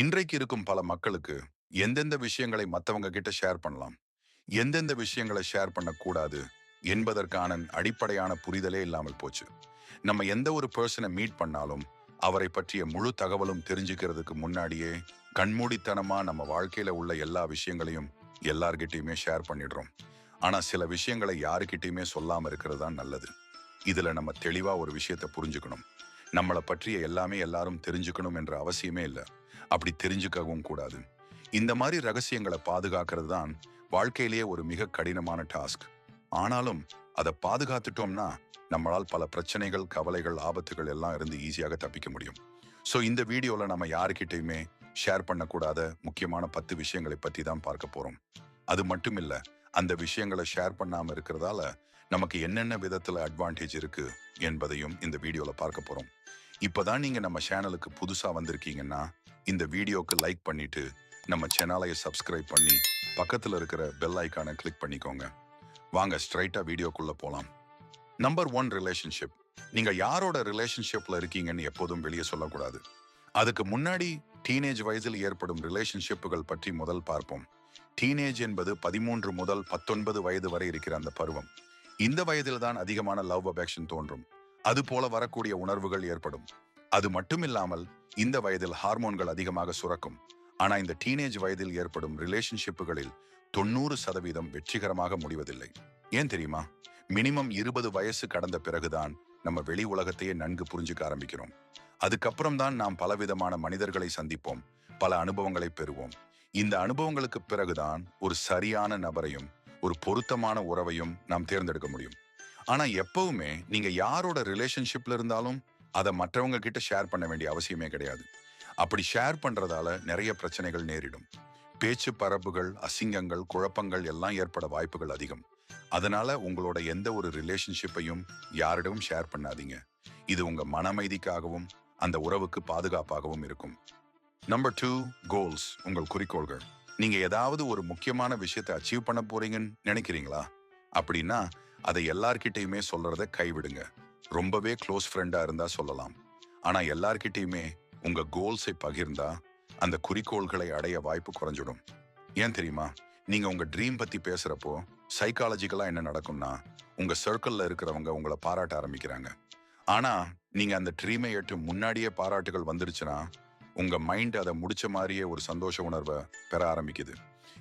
இன்றைக்கு இருக்கும் பல மக்களுக்கு எந்தெந்த விஷயங்களை மத்தவங்க கிட்ட ஷேர் பண்ணலாம்? எந்தெந்த விஷயங்களை ஷேர் பண்ணக்கூடாது? என்பதற்கான அடிப்படையான புரிதலே இல்லாமல் போச்சு. நம்ம எந்த ஒரு பர்சனை மீட் பண்ணாலும் அவரை பற்றிய முழு தகவலும் தெரிஞ்சுக்கிறதுக்கு முன்னாடியே கண்மூடித்தனமா நம்ம வாழ்க்கையில உள்ள எல்லா விஷயங்களையும் எல்லார்கிட்டயுமே ஷேர் பண்ணிடுறோம். ஆனா சில விஷயங்களை யாருக்கிட்டையுமே சொல்லாம இருக்கிறது தான் நல்லது. இதுல நம்ம தெளிவா ஒரு விஷயத்தை புரிஞ்சுக்கணும். நம்மளை பற்றிய எல்லாமே எல்லாரும் தெரிஞ்சுக்கணும் என்ற அவசியமே இல்லை. அப்படி தெரிஞ்சுக்கவும் கூடாது. இந்த மாதிரி ரகசியங்களை பாதுகாக்கிறது தான் வாழ்க்கையிலேயே ஒரு மிக கடினமான டாஸ்க். ஆனாலும் அதை பாதுகாத்துட்டோம்னா நம்மளால் பல பிரச்சனைகள் கவலைகள் ஆபத்துகள் எல்லாம் இருந்து ஈஸியாக தப்பிக்க முடியும். ஸோ இந்த வீடியோவில் நம்ம யாருக்கிட்டையுமே ஷேர் பண்ணக்கூடாத முக்கியமான பத்து விஷயங்களை பற்றி தான் பார்க்க போறோம். அது மட்டும் இல்லை அந்த விஷயங்களை ஷேர் பண்ணாம இருக்கிறதால நமக்கு என்னென்ன விதத்துல அட்வான்டேஜ் இருக்கு என்பதையும் இந்த வீடியோல பார்க்க போறோம். இப்பதான் நீங்க நம்ம சேனலுக்கு புதுசா வந்திருக்கீங்கன்னா இந்த வீடியோக்கு லைக் பண்ணிட்டு நம்ம சேனலை சப்ஸ்கிரைப் பண்ணி பக்கத்துல இருக்கிற பெல் ஐக்கானை கிளிக் பண்ணிக்கோங்க. வாங்க ஸ்ட்ரைட்டா வீடியோக்குள்ள போலாம். நம்பர் ஒன் ரிலேஷன்ஷிப் நீங்க யாரோட ரிலேஷன்ஷிப்ல இருக்கீங்கன்னு எப்போதும் வெளியே சொல்லக்கூடாது. அதுக்கு முன்னாடி டீனேஜ் வயதில் ஏற்படும் ரிலேஷன்ஷிப்புகள் பற்றி முதல் பார்ப்போம். டீனேஜ் என்பது பதிமூன்று முதல் பத்தொன்பது வயது வரை இருக்கிற அந்த பருவம். இந்த வயதில் தான் அதிகமான லவ் அபேக்ஷன் தோன்றும். அது போல வரக்கூடிய உணர்வுகள் ஏற்படும். அது மட்டும் இல்லாமல் இந்த வயதில் ஹார்மோன்கள் அதிகமாக சுரக்கும். ஆனா இந்த டீனேஜ் வயதில் ஏற்படும் ரிலேஷன்ஷிப்புகளில் தொண்ணூறு சதவீதம் வெற்றிகரமாக முடிவதில்லை. ஏன் தெரியுமா? மினிமம் இருபது வயசு கடந்த பிறகுதான் நம்ம வெளி உலகத்தையே நன்கு புரிஞ்சுக்க ஆரம்பிக்கிறோம். அதுக்கப்புறம் தான் நாம் பலவிதமான மனிதர்களை சந்திப்போம். பல அனுபவங்களை பெறுவோம். இந்த அனுபவங்களுக்கு பிறகுதான் ஒரு சரியான நபரையும் ஒரு பொருத்தமான உறவையும் நாம் தேர்ந்தெடுக்க முடியும். ஆனா எப்பவுமே நீங்க யாரோட ரிலேஷன்ஷிப்ல இருந்தாலும் அதை மற்றவங்க கிட்ட ஷேர் பண்ண வேண்டிய அவசியமே கிடையாது. அப்படி ஷேர் பண்றதால நிறைய பிரச்சனைகள் நேரிடும். பேச்சு பரப்புகள் அசிங்கங்கள் குழப்பங்கள் எல்லாம் ஏற்பட வாய்ப்புகள் அதிகம். அதனால உங்களோட எந்த ஒரு ரிலேஷன்ஷிப்பையும் யாரிடமும் ஷேர் பண்ணாதீங்க. இது உங்க மன அமைதிக்காகவும் அந்த உறவுக்கு பாதுகாப்பாகவும் இருக்கும். நம்பர் டூ கோல்ஸ் உங்கள் குறிக்கோள்கள். நீங்க ஏதாவது ஒரு முக்கியமான விஷயத்தை அச்சீவ் பண்ண போறீங்கன்னு நினைக்கிறீங்களா? அப்படின்னா அதை எல்லார்கிட்டையுமே சொல்றத கைவிடுங்க. ரொம்பவே க்ளோஸ் ஃப்ரெண்டா இருந்தா சொல்லலாம். ஆனா எல்லார்கிட்டையுமே உங்க கோல்ஸை பகிர்ந்தா அந்த குறிக்கோள்களை அடைய வாய்ப்பு குறைஞ்சிடும். ஏன் தெரியுமா? நீங்க உங்க ட்ரீம் பத்தி பேசுறப்போ சைக்காலஜிக்கலா என்ன நடக்கும்னா உங்க சர்க்கிள்ல இருக்கிறவங்க உங்களை பாராட்ட ஆரம்பிக்கிறாங்க. ஆனா நீங்க அந்த ட்ரீமை எட்டு முன்னாடியே பாராட்டுகள் வந்துருச்சுன்னா உங்க மைண்ட் அதை முடிச்ச மாதிரியே ஒரு சந்தோஷ உணர்வை பெற ஆரம்பிக்குது.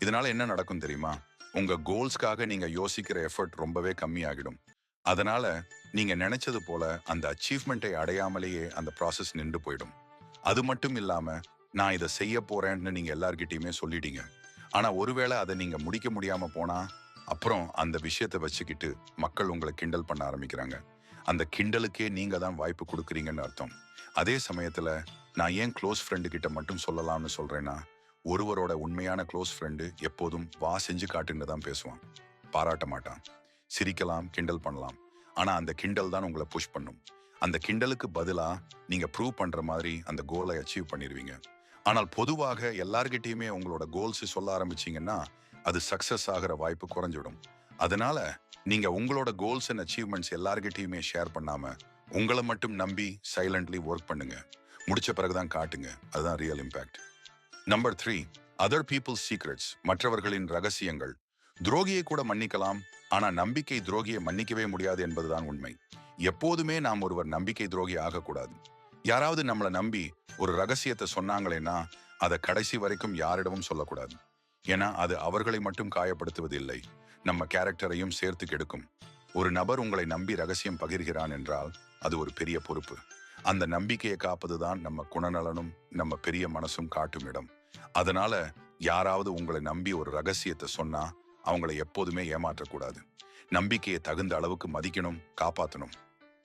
இதனால என்ன நடக்கும் தெரியுமா? உங்க கோல்ஸ்க்காக நீங்க யோசிக்கிற எஃபர்ட் ரொம்பவே கம்மியாகிடும் அதனால நீங்க நினைச்சது போல அந்த அச்சீவ்மெண்ட்டை அடையாமலேயே அந்த ப்ராசஸ் நின்று போயிடும். அது மட்டும் இல்லாம நான் இதை செய்ய போறேன்னு நீங்க எல்லார்கிட்டயுமே சொல்லிட்டீங்க. ஆனா ஒருவேளை அதை நீங்க முடிக்க முடியாம போனா அப்புறம் அந்த விஷயத்தை வச்சுக்கிட்டு மக்கள் உங்களை கிண்டல் பண்ண ஆரம்பிக்கிறாங்க. அந்த கிண்டலுக்கே நீங்க தான் வாய்ப்பு கொடுக்குறீங்கன்னு அர்த்தம். அதே சமயத்துல நான் ஏன் க்ளோஸ் ஃப்ரெண்டு கிட்ட மட்டும் சொல்லலாம்னு சொல்றேன்னா ஒருவரோட உண்மையான க்ளோஸ் ஃப்ரெண்டு எப்போதும் வா செஞ்சு காட்டுன்னு தான் பேசுவான். பாராட்ட மாட்டான். சிரிக்கலாம் கிண்டல் பண்ணலாம். ஆனா அந்த கிண்டல் தான் உங்களை புஷ் பண்ணும். அந்த கிண்டலுக்கு பதிலா நீங்க ப்ரூவ் பண்ற மாதிரி அந்த கோலை அச்சீவ் பண்ணிடுவீங்க. ஆனால் பொதுவாக எல்லார்கிட்டயுமே உங்களோட கோல்ஸ் சொல்ல ஆரம்பிச்சீங்கன்னா அது சக்சஸ் ஆகிற வாய்ப்பு குறைஞ்சிடும். அதனால நீங்க உங்களோட கோல்ஸ் அண்ட் அச்சீவ்மெண்ட்ஸ் எல்லார்கிட்டயுமே ஷேர் பண்ணாம உங்களை மட்டும் நம்பி சைலண்ட்லி ஒர்க் பண்ணுங்க. முடிச்ச பிறகுதான் காட்டுங்க. அதுதான் real impact number three other people secrets மற்றவர்களின் ரகசியங்கள். துரோகியை கூட மன்னிக்கலாம் ஆனா நம்பிக்கை துரோகியை மன்னிக்கவே முடியாது என்பதுதான் உண்மை. எப்போதுமே நாம் ஒருவர் நம்பிக்கை துரோகி ஆகக்கூடாது. யாராவது நம்மளை நம்பி ஒரு ரகசியத்தை சொன்னாங்களேன்னா அதை கடைசி வரைக்கும் யாரிடமும் சொல்லக்கூடாது. ஏன்னா அது அவர்களை மட்டும் காயப்படுத்துவதில்லை. நம்ம கேரக்டரையும் சேர்த்து கெடுக்கும். ஒரு நபர் உங்களை நம்பி ரகசியம் பகிர்கிறான் என்றால் அது ஒரு பெரிய பொறுப்பு. அந்த நம்பிக்கையை காப்பது தான் நம்ம குணநலனும் நம்ம பெரிய மனசும் காட்டும் இடம். அதனால யாராவது உங்களை நம்பி ஒரு ரகசியத்தை சொன்னா அவங்களை எப்போதுமே ஏமாற்றக்கூடாது. நம்பிக்கையை தகுந்த அளவுக்கு மதிக்கணும் காப்பாற்றணும்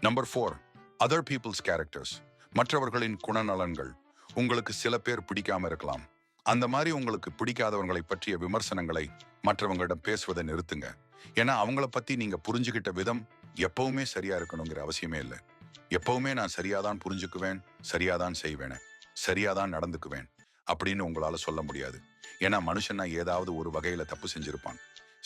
number four other people's characters மற்றவர்களின் குணநலன்கள். உங்களுக்கு சில பேர் பிடிக்காம இருக்கலாம். அந்த மாதிரி உங்களுக்கு பிடிக்காதவங்களை பற்றிய விமர்சனங்களை மற்றவங்களிடம் பேசுவதை நிறுத்துங்க. ஏன்னா அவங்கள பத்தி நீங்க புரிஞ்சுக்கிட்ட விதம் எப்பவுமே சரியா இருக்கணுங்கிற அவசியமே இல்லை. எப்பவுமே நான் சரியாதான் புரிஞ்சுக்குவேன் சரியாதான் செய்வேன் சரியாதான் நடந்துக்குவேன் அப்படின்னு உங்களால சொல்ல முடியாது. ஏன்னா மனுஷனா ஏதாவது ஒரு வகையில தப்பு செஞ்சிருப்பான்.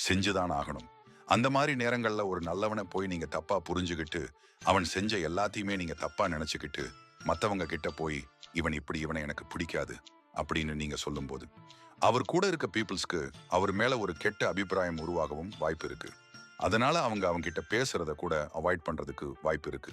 செஞ்சுதான் ஆகணும். அந்த மாதிரி நேரங்கள்ல ஒரு நல்லவனை போய் நீங்க தப்பா புரிஞ்சுக்கிட்டு அவன் செஞ்ச எல்லாத்தையுமே நீங்க தப்பா நினைச்சுக்கிட்டு மத்தவங்க கிட்ட போய் இவன் இப்படி இவனை எனக்கு பிடிக்காது அப்படின்னு நீங்க சொல்லும்போது அவர் கூட இருக்க பீப்புள்ஸ்க்கு அவர் மேல ஒரு கெட்ட அபிப்பிராயம் உருவாகவும் வாய்ப்பு இருக்கு. அதனால அவங்க அவங்க கிட்ட பேசுறத கூட அவாய்ட் பண்றதுக்கு வாய்ப்பு இருக்கு.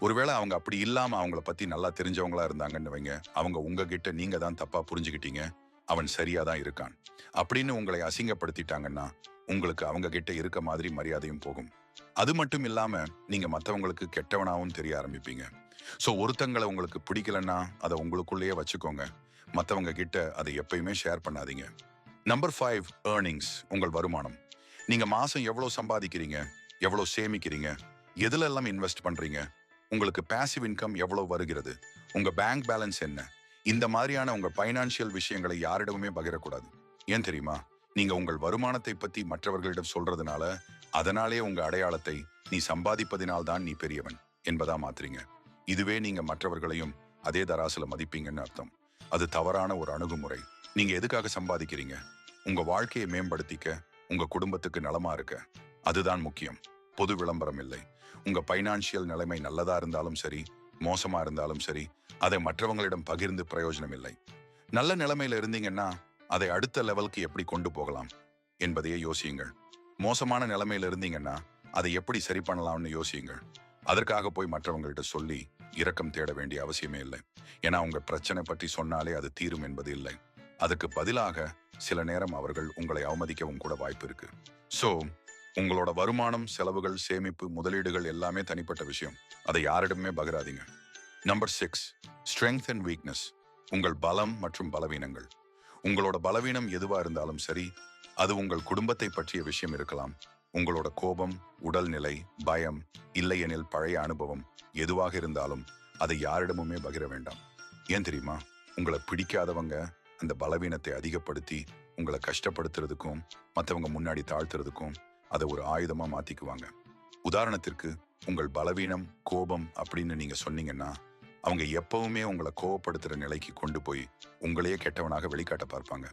ஒருவேளை அவங்க அப்படி இல்லாம அவங்கள பத்தி நல்லா தெரிஞ்சவங்களா இருந்தாங்கன்னு வைங்க. அவங்க உங்ககிட்ட நீங்க தான் தப்பா புரிஞ்சுக்கிட்டீங்க. அவன் சரியா தான் இருக்கான். அப்படின்னு உங்களை அசிங்கப்படுத்திட்டாங்கன்னா உங்களுக்கு அவங்க கிட்ட இருக்க மாதிரி மரியாதையும் போகும். அது மட்டும் இல்லாம நீங்க மற்றவங்களுக்கு கெட்டவனாவும் தெரிய ஆரம்பிப்பீங்க. சோ ஒருத்தங்களை உங்களுக்கு பிடிக்கலன்னா அதை உங்களுக்குள்ளேயே வச்சுக்கோங்க. மற்றவங்க கிட்ட அதை எப்பயுமே ஷேர் பண்ணாதீங்க. நம்பர் ஃபைவ் ஏர்னிங்ஸ் உங்கள் வருமானம். நீங்க மாசம் எவ்வளவு சம்பாதிக்கிறீங்க? எவ்வளவு சேமிக்கிறீங்க? எதுல எல்லாம் இன்வெஸ்ட் பண்றீங்க? உங்களுக்கு பாசிவ் இன்கம் எவ்வளவு வருகிறது? உங்க பேங்க் பேலன்ஸ் என்ன? இந்த மாதிரியான உங்க பைனான்சியல் விஷயங்களை யாரிடமுமே பகிரக்கூடாது. ஏன் தெரியுமா? நீங்க உங்கள் வருமானத்தை பத்தி மற்றவர்களிடம் சொல்றதுனால அதனாலே உங்க அடையாளத்தை நீ சம்பாதிப்பதினால் தான் நீ பெரியவன் என்பதா மாத்துறீங்க. இதுவே நீங்க மற்றவர்களையும் அதே தராசுல மதிப்பீங்கன்னு அர்த்தம். அது தவறான ஒரு அணுகுமுறை. நீங்க எதுக்காக சம்பாதிக்கிறீங்க? உங்க வாழ்க்கையை மேம்படுத்திக்க உங்க குடும்பத்துக்கு நலமா இருக்க. அதுதான் முக்கியம். பொது விளம்பரம் இல்லை. உங்க பைனான்சியல் நிலைமை நல்லதா இருந்தாலும் சரி மோசமா இருந்தாலும் சரி அதை மற்றவங்களிடம் பகிர்ந்து பிரயோஜனம் இல்லை. நல்ல நிலைமையில இருந்தீங்கன்னா அதை அடுத்த லெவலுக்கு எப்படி கொண்டு போகலாம் என்பதையே யோசியுங்கள். மோசமான நிலைமையில இருந்தீங்கன்னா அதை எப்படி சரி பண்ணலாம்னு யோசியுங்கள். அதற்காக போய் மற்றவங்கள்ட்ட சொல்லி இரக்கம் தேட வேண்டிய அவசியமே இல்லை. ஏன்னா உங்க பிரச்சனை பற்றி சொன்னாலே அது தீரும் என்பது இல்லை. அதுக்கு பதிலாக சில நேரம் அவர்கள் உங்களை அவமதிக்கவும் கூட வாய்ப்பு இருக்கு. சோ உங்களோட வருமானம் செலவுகள் சேமிப்பு முதலீடுகள் எல்லாமே தனிப்பட்ட விஷயம். அதை யாரிடமே பகிராதீங்க. Number six strength and weakness உங்கள் பலம் மற்றும் பலவீனங்கள். உங்களோட பலவீனம் எதுவா இருந்தாலும் சரி அது உங்கள் குடும்பத்தை பற்றிய விஷயம் இருக்கலாம். உங்களோட கோபம் உடல்நிலை பயம் இல்லையெனில் பழைய அனுபவம் எதுவாக இருந்தாலும் அதை யாரிடமுமே பகிர வேண்டாம். ஏன் தெரியுமா? உங்களை பிடிக்காதவங்க அந்த பலவீனத்தை அதிகப்படுத்தி உங்களை கஷ்டப்படுத்துறதுக்கும் மற்றவங்க முன்னாடி தாழ்த்துறதுக்கும் அதை ஒரு ஆயுதமா மாத்திக்குவாங்க. உதாரணத்திற்கு உங்கள் பலவீனம் கோபம் அப்படின்னு நீங்க சொன்னீங்கன்னா அவங்க எப்பவுமே உங்களை கோவப்படுத்துற நிலைக்கு கொண்டு போய் உங்களையே கெட்டவனாக வெளிக்காட்ட பார்ப்பாங்க.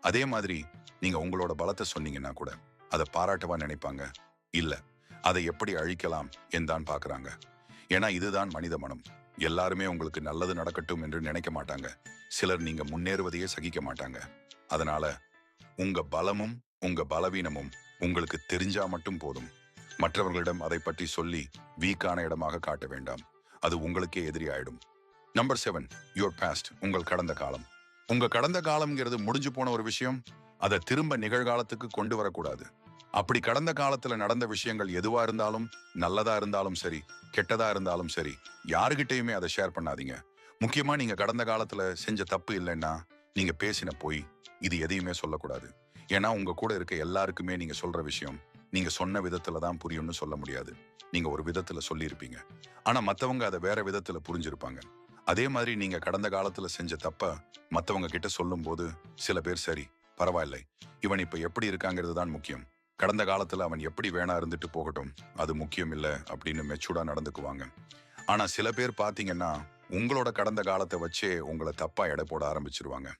அதே மாதிரி நீங்க உங்களோட பலத்தை சொன்னீங்கன்னா கூட அதை பாராட்டவா நினைப்பாங்க. இல்ல அதை எப்படி அழிக்கலாம் என்றான் பாக்குறாங்க ஏன்னா இதுதான் மனித மனம். எல்லாருமே உங்களுக்கு நல்லது நடக்கட்டும் என்று நினைக்க மாட்டாங்க. சிலர் நீங்க முன்னேறுவதையே சகிக்க மாட்டாங்க. அதனால உங்க பலமும் உங்க பலவீனமும் உங்களுக்கு தெரிஞ்சா மட்டும் போதும். மற்றவர்களிடம் அதை பற்றி சொல்லி வீக்கான இடமாக காட்ட வேண்டாம். அது உங்களுக்கே எதிரி ஆயிடும் நம்பர் செவன் யுவர் பாஸ்ட் உங்கள் கடந்த காலம். உங்க கடந்த காலம்ங்கிறது முடிஞ்சு போன ஒரு விஷயம். அதை திரும்ப நிகழ்காலத்துக்கு கொண்டு வரக்கூடாது. அப்படி கடந்த காலத்துல நடந்த விஷயங்கள் எதுவா இருந்தாலும் நல்லதா இருந்தாலும் சரி கெட்டதா இருந்தாலும் சரி யாருகிட்டயுமே அதை ஷேர் பண்ணாதீங்க. முக்கியமா நீங்க கடந்த காலத்துல செஞ்ச தப்பு இல்லைன்னா நீங்க பேசின போய் இது எதையுமே சொல்லக்கூடாது. ஏன்னா உங்க கூட இருக்க எல்லாருக்குமே நீங்க சொல்ற விஷயம் நீங்க சொன்ன விதத்துல தான் புரியும்னு சொல்ல முடியாது. நீங்க ஒரு விதத்துல சொல்லியிருப்பீங்க. ஆனா மத்தவங்க அதை வேற விதத்துல புரிஞ்சிருப்பாங்க. அதே மாதிரி நீங்க கடந்த காலத்துல செஞ்ச தப்ப மத்தவங்க கிட்ட சொல்லும்போது சில பேர் சரி பரவாயில்லை. இவன் இப்ப எப்படி இருக்காங்கிறது தான் முக்கியம். கடந்த காலத்துல அவன் எப்படி வேணா இருந்துட்டு போகட்டும். அது முக்கியம் இல்ல அப்படின்னு மெச்சூர்டா நடந்துக்குவாங்க. ஆனா சில பேர் பாத்தீங்கன்னா உங்களோட கடந்த காலத்தை வச்சே உங்களை தப்பா எடை போட ஆரம்பிச்சிருவாங்க.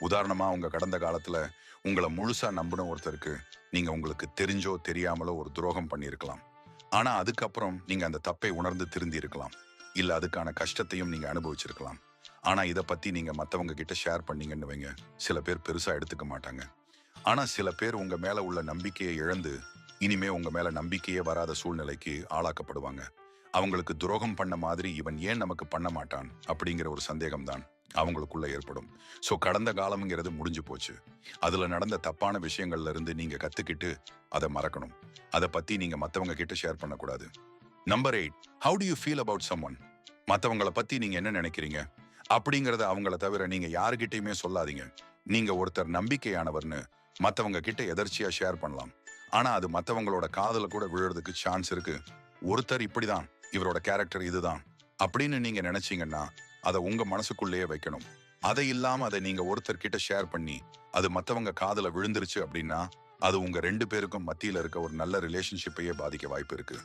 உதாரணமா உங்க கடந்த காலத்துல உங்களை முழுசா நம்பின ஒருத்தருக்கு நீங்க உங்களுக்கு தெரிஞ்சோ தெரியாமலோ ஒரு துரோகம் பண்ணியிருக்கலாம். ஆனா அதுக்கப்புறம் நீங்க அந்த தப்பை உணர்ந்து திருந்தி இருக்கலாம் இல்ல அதுக்கான கஷ்டத்தையும் நீங்க அனுபவிச்சிருக்கலாம். ஆனா இதை பத்தி நீங்க மத்தவங்க கிட்ட ஷேர் பண்ணீங்கன்னு வைங்க. சில பேர் பெருசா எடுத்துக்க மாட்டாங்க. ஆனா சில பேர் உங்க மேல உள்ள நம்பிக்கையை இழந்து இனிமே உங்க மேல நம்பிக்கையே வராத சூழ்நிலைக்கு ஆளாக்கப்படுவாங்க. அவங்களுக்கு துரோகம் பண்ண மாதிரி இவன் ஏன் நமக்கு பண்ண மாட்டான்? அப்படிங்கிற ஒரு சந்தேகம் தான் அவங்களுக்குள்ள ஏற்படும். சோ கடந்த காலம்ங்கிறது முடிஞ்சு போச்சு. அதுல நடந்த தப்பான விஷயங்கள்ல இருந்து நீங்க கத்துக்கிட்டு அதை மறக்கணும். அதை பத்தி நீங்க மத்தவங்க கிட்ட ஷேர் பண்ணக்கூடாது. Number eight how do you feel about someone மத்தவங்கள பத்தி நீங்க என்ன நினைக்கிறீங்க? அப்படிங்கறத அவங்கள தவிர நீங்க யாருகிட்டயுமே சொல்லாதீங்க. நீங்க ஒருத்தர் நம்பிக்கையானவர்னு மத்தவங்க கிட்ட எதர்ச்சியா ஷேர் பண்ணலாம். ஆனா அது மத்தவங்களோட காதுல கூட விழுறதுக்கு சான்ஸ் இருக்கு. ஒருத்தர் இப்படிதான் இவரோட கேரக்டர் இதுதான். அப்படின்னு நீங்க நினைச்சீங்கன்னா அதை உங்க மனசுக்குள்ளேயே வைக்கணும். அதை இல்லாம அதை நீங்க ஒருத்தர் கிட்ட ஷேர் பண்ணி அது மத்தவங்க காதுல விழுந்துருச்சு அப்படின்னா அது உங்க ரெண்டு பேருக்கும் மத்தியில இருக்க ஒரு நல்ல ரிலேஷன்ஷிப்பையே பாதிக்க வாய்ப்பு இருக்கு.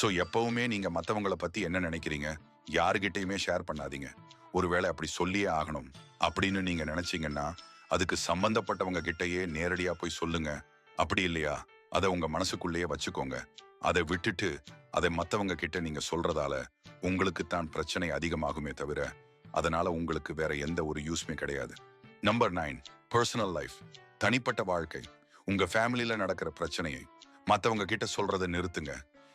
சோ எப்பவுமே நீங்க மத்தவங்களை பத்தி என்ன நினைக்கிறீங்க? யாருகிட்டயுமே ஷேர் பண்ணாதீங்க. ஒருவேளை அப்படி சொல்லியே ஆகணும் அப்படின்னு நீங்க நினைச்சீங்கன்னா அதுக்கு சம்பந்தப்பட்டவங்க கிட்டயே நேரடியா போய் சொல்லுங்க. அப்படி இல்லையா? அதை உங்க மனசுக்குள்ளேயே வச்சுக்கோங்க. அதை விட்டுட்டு அதை மத்தவங்க கிட்ட நீங்க சொல்றதால உங்களுக்குத்தான் பிரச்சனை அதிகமாகுமே தவிர அதனால உங்களுக்கு வேற எந்த ஒரு யூஸ்மே கிடையாது. நம்பர் நைன் பர்சனல் லைஃப் தனிப்பட்ட வாழ்க்கை. உங்க ஃபேமிலியில நடக்கிற பிரச்சனையை மத்தவங்க கிட்ட சொல்றதை நிறுத்துங்க.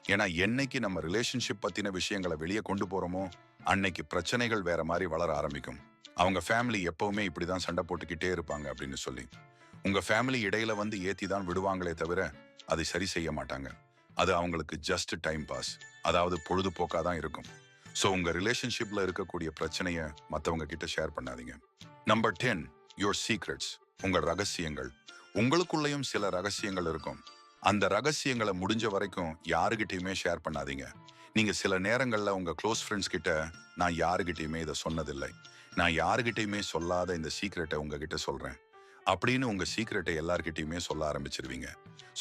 ஏன்னா என்னைக்கு நம்ம ரிலேஷன்ஷிப் பத்தின விஷயங்களை வெளியே கொண்டு போறோமோ அன்னைக்கு பிரச்சனைகள் வேற மாதிரி வளர ஆரம்பிக்கும். அவங்க ஃபேமிலி எப்பவுமே இப்படிதான் சண்டை போட்டுக்கிட்டே இருப்பாங்க அப்படின்னு சொல்லி. உங்க ஃபேமிலி இடையில வந்து ஏத்தி தான் விடுவாங்களே தவிர அதை சரி செய்ய மாட்டாங்க. அது அவங்களுக்கு ஜஸ்ட் டைம் பாஸ் அதாவது பொழுதுபோக்காக தான் இருக்கும். ஸோ உங்கள் ரிலேஷன்ஷிப்பில் இருக்கக்கூடிய பிரச்சனையை மற்றவங்க கிட்ட ஷேர் பண்ணாதீங்க. நம்பர் டென் யோர் சீக்ரெட்ஸ் உங்கள் ரகசியங்கள். உங்களுக்குள்ளேயும் சில ரகசியங்கள் இருக்கும். அந்த ரகசியங்களை முடிஞ்ச வரைக்கும் யாருகிட்டயுமே ஷேர் பண்ணாதீங்க. நீங்கள் சில நேரங்களில் உங்கள் க்ளோஸ் ஃப்ரெண்ட்ஸ் கிட்ட நான் யாருகிட்டையுமே இதை சொன்னதில்லை. நான் யாருகிட்டயுமே சொல்லாத இந்த சீக்ரெட்டை உங்ககிட்ட சொல்கிறேன் அப்படின்னு உங்க சீக்ரெட்டை எல்லார்கிட்டயுமே சொல்ல ஆரம்பிச்சிருவீங்க.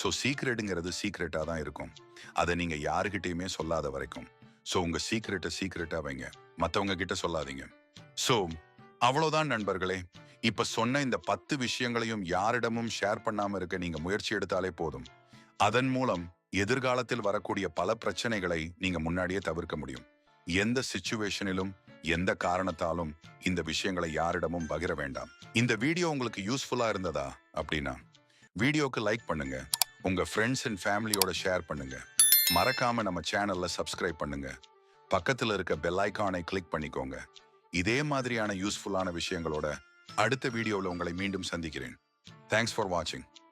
ஸோ சீக்ரெட்டுங்கிறது சீக்ரெட்டா தான் இருக்கும். அதை நீங்க யாருகிட்டயுமே சொல்லாத வரைக்கும். ஸோ உங்க சீக்ரெட்டை சீக்ரெட்டா வைங்க. மற்றவங்க கிட்ட சொல்லாதீங்க. ஸோ அவ்வளவுதான் நண்பர்களே. இப்ப சொன்ன இந்த பத்து விஷயங்களையும் யாரிடமும் ஷேர் பண்ணாம இருக்க நீங்க முயற்சி எடுத்தாலே போதும். அதன் மூலம் எதிர்காலத்தில் வரக்கூடிய பல பிரச்சனைகளை நீங்க முன்னாடியே தவிர்க்க முடியும். எந்த சிச்சுவேஷனிலும் எந்த காரணத்தாலும் இந்த விஷயங்களை யாரிடமும் பகிர வேண்டாம். இந்த வீடியோ உங்களுக்கு யூஸ்ஃபுல்லா இருந்ததா அப்படின்னா வீடியோக்கு லைக் பண்ணுங்க. உங்க ஃப்ரெண்ட்ஸ் அண்ட் ஃபேமிலியோட ஷேர் பண்ணுங்க. மறக்காம நம்ம சேனல்ல சப்ஸ்கிரைப் பண்ணுங்க. பக்கத்துல இருக்க பெல் ஐக்கானை கிளிக் பண்ணிக்கோங்க. இதே மாதிரியான யூஸ்ஃபுல்லான விஷயங்களோட அடுத்த வீடியோவில் உங்களை மீண்டும் சந்திக்கிறேன். தேங்க்ஸ் ஃபார் வாட்சிங்